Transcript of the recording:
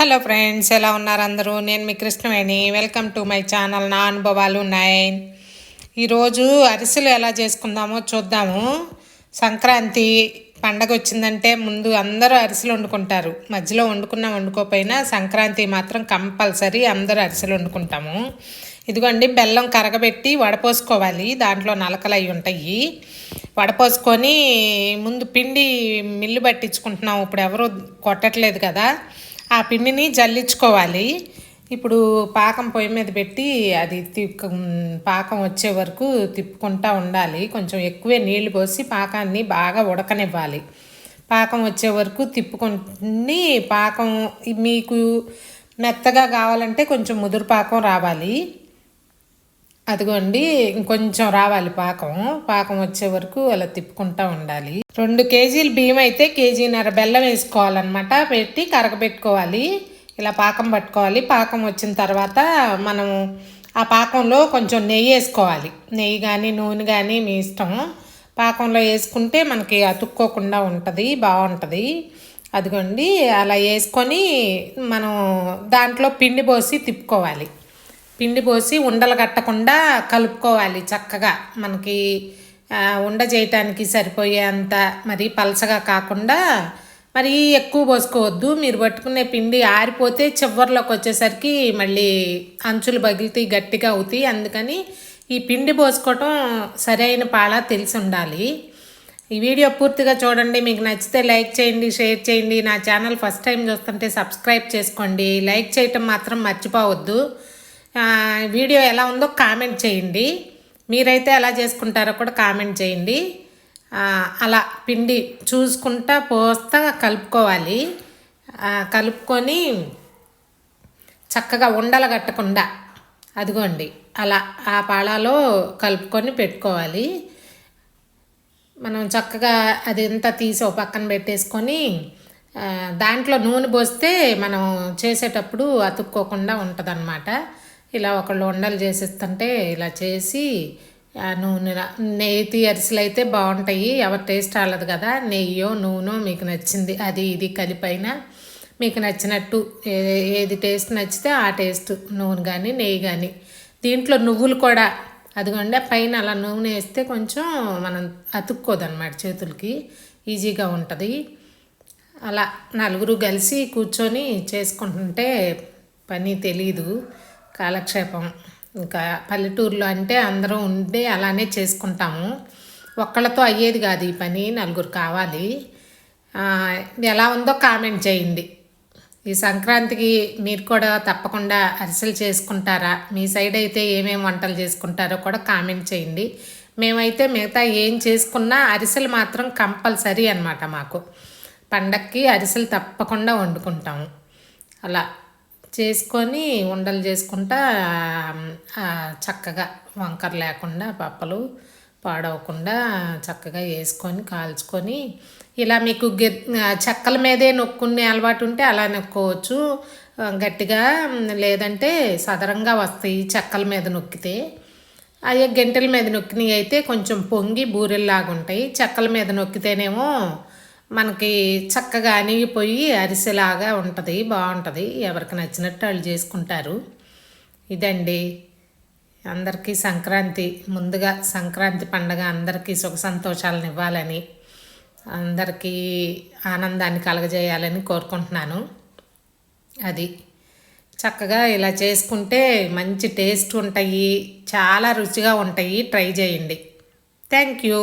Hello friends ఎలా ఉన్నారు అందరూ? నేను మీ Krishnaveni. Welcome to my channel నా అనుభవాలు నైన్ ఈరోజు అరిసెలు ఎలా చేసుకుందామో చూద్దాము. సంక్రాంతి పండగ వచ్చిందంటే ముందు అందరూ అరిసెలు వండుకుంటారు. మధ్యలో వండుకున్నా వండుకోపోయినా సంక్రాంతి మాత్రం కంపల్సరీ అందరూ అరిసెలు వండుకుంటాము. ఇదిగోండి బెల్లం కరగబెట్టి వడపోసుకోవాలి. దాంట్లో నలకలు అయి ఉంటాయి. వడపోసుకొని ముందు పిండి మిల్లు పట్టించుకుంటున్నాం ఇప్పుడు ఎవరు కొట్టట్లేదు కదా. ఆ పిండిని జల్లించుకోవాలి. ఇప్పుడు పాకం పొయ్యి మీద పెట్టి అది తిప్పు పాకం వచ్చే వరకు తిప్పుకుంటూ ఉండాలి. కొంచెం ఎక్కువే నీళ్ళు పోసి పాకాన్ని బాగా ఉడకనివ్వాలి. పాకం వచ్చే వరకు తిప్పుకొని పాకం మీకు మెత్తగా కావాలంటే కొంచెం ముదురు పాకం రావాలి. అదిగోండి ఇంకొంచెం రావాలి పాకం. పాకం వచ్చే వరకు అలా తిప్పుకుంటూ ఉండాలి. రెండు కేజీలు బియ్యం అయితే కేజీన్నర బెల్లం వేసుకోవాలన్నమాట. పెట్టి కరగబెట్టుకోవాలి. ఇలా పాకం పట్టుకోవాలి. పాకం వచ్చిన తర్వాత మనము ఆ పాకంలో కొంచెం నెయ్యి వేసుకోవాలి. నెయ్యి కానీ నూనె కానీ మీ ఇష్టం. పాకంలో వేసుకుంటే మనకి అతుక్కోకుండా ఉంటుంది బాగుంటుంది. అదిగోండి అలా వేసుకొని మనం దాంట్లో పిండి పోసి తిప్పుకోవాలి. పిండి పోసి ఉండలు కట్టకుండా కలుపుకోవాలి చక్కగా. మనకి ఉండ చేయటానికి సరిపోయేంత మరి పలసగా కాకుండా మరి ఎక్కువ పోసుకోవద్దు. మీరు పట్టుకునే పిండి ఆరిపోతే చివరిలోకి వచ్చేసరికి మళ్ళీ అంచులు పగిలితే గట్టిగా అవుతాయి. అందుకని ఈ పిండి పోసుకోవటం సరైన పాళ తెలిసి ఉండాలి. ఈ వీడియో పూర్తిగా చూడండి. మీకు నచ్చితే లైక్ చేయండి షేర్ చేయండి. నా ఛానల్ ఫస్ట్ టైం చూస్తుంటే సబ్స్క్రైబ్ చేసుకోండి. లైక్ చేయటం మాత్రం మర్చిపోవద్దు. వీడియో ఎలా ఉందో కామెంట్ చేయండి. మీరైతే ఎలా చేసుకుంటారో కూడా కామెంట్ చేయండి. అలా పిండి చూసుకుంటా పోస్తా కలుపుకోవాలి. కలుపుకొని చక్కగా ఉండలు కట్టకుండా అదిగోండి అలా ఆ పాళాలో కలుపుకొని పెట్టుకోవాలి. మనం చక్కగా అది ఎంత తీసి ఒక పక్కన పెట్టేసుకొని దాంట్లో నూనె పోస్తే మనం చేసేటప్పుడు అతుక్కోకుండా ఉంటుంది ఇలా ఒకళ్ళు వండలు చేసేస్తుంటే ఇలా చేసి నూనె నెయ్యి అరిసెలు అయితే బాగుంటాయి. ఎవరి టేస్ట్ రాలేదు కదా నెయ్యో నూనె మీకు నచ్చింది. అది ఇది కలిపైన మీకు నచ్చినట్టు ఏది టేస్ట్ నచ్చితే ఆ టేస్ట్ నూనె కానీ నెయ్యి కానీ దీంట్లో నువ్వులు కూడా అదిగోండి పైన అలా నూనె వేస్తే కొంచెం మనం అతుక్కోదన్నమాట చేతులకి ఈజీగా ఉంటుంది. అలా నలుగురు కలిసి కూర్చొని చేసుకుంటుంటే పని తెలీదు. కాలక్షేపం. ఇంకా పల్లెటూరులో అంటే అందరం ఉండి అలానే చేసుకుంటాము. ఒక్కళ్ళతో అయ్యేది కాదు ఈ పని నలుగురు కావాలి. ఎలా ఉందో కామెంట్ చేయండి. ఈ సంక్రాంతికి మీరు కూడా తప్పకుండా అరిసెలు చేసుకుంటారా? మీ సైడ్ అయితే ఏమేమి వంటలు చేసుకుంటారో కూడా కామెంట్ చేయండి. మేమైతే మిగతా ఏం చేసుకున్నా అరిసెలు మాత్రం కంపల్సరీ అనమాట మాకు. పండక్కి అరిసెలు తప్పకుండా వండుకుంటాము. అలా. చేసుకొని ఉండలు చేసుకుంటా చక్కగా వంకర లేకుండా పప్పలు పాడవకుండా చక్కగా వేసుకొని కాల్చుకొని ఇలా మీకు చెక్కల మీదే నొక్కునే అలవాటు ఉంటే అలా నొక్కోవచ్చు. గట్టిగా లేదంటే సదరంగా వస్తాయి చెక్కల మీద నొక్కితే. అయ్యే గంటెల మీద నొక్కినవి అయితే కొంచెం పొంగి బూరెల్లాగా ఉంటాయి చెక్కల మీద నొక్కితేనేమో మనకి చక్కగా అనిగిపోయి అరిసెలాగా ఉంటుంది బాగుంటుంది. ఎవరికి నచ్చినట్టు వాళ్ళు చేసుకుంటారు. ఇదండి. అందరికీ సంక్రాంతి ముందుగా సంక్రాంతి పండగ అందరికీ సుఖ సంతోషాలను ఇవ్వాలని అందరికీ ఆనందాన్ని కలగజేయాలని కోరుకుంటున్నాను. అది. చక్కగా ఇలా చేసుకుంటే మంచి టేస్ట్ ఉంటాయి చాలా రుచిగా ఉంటాయి. ట్రై చేయండి. Thank you.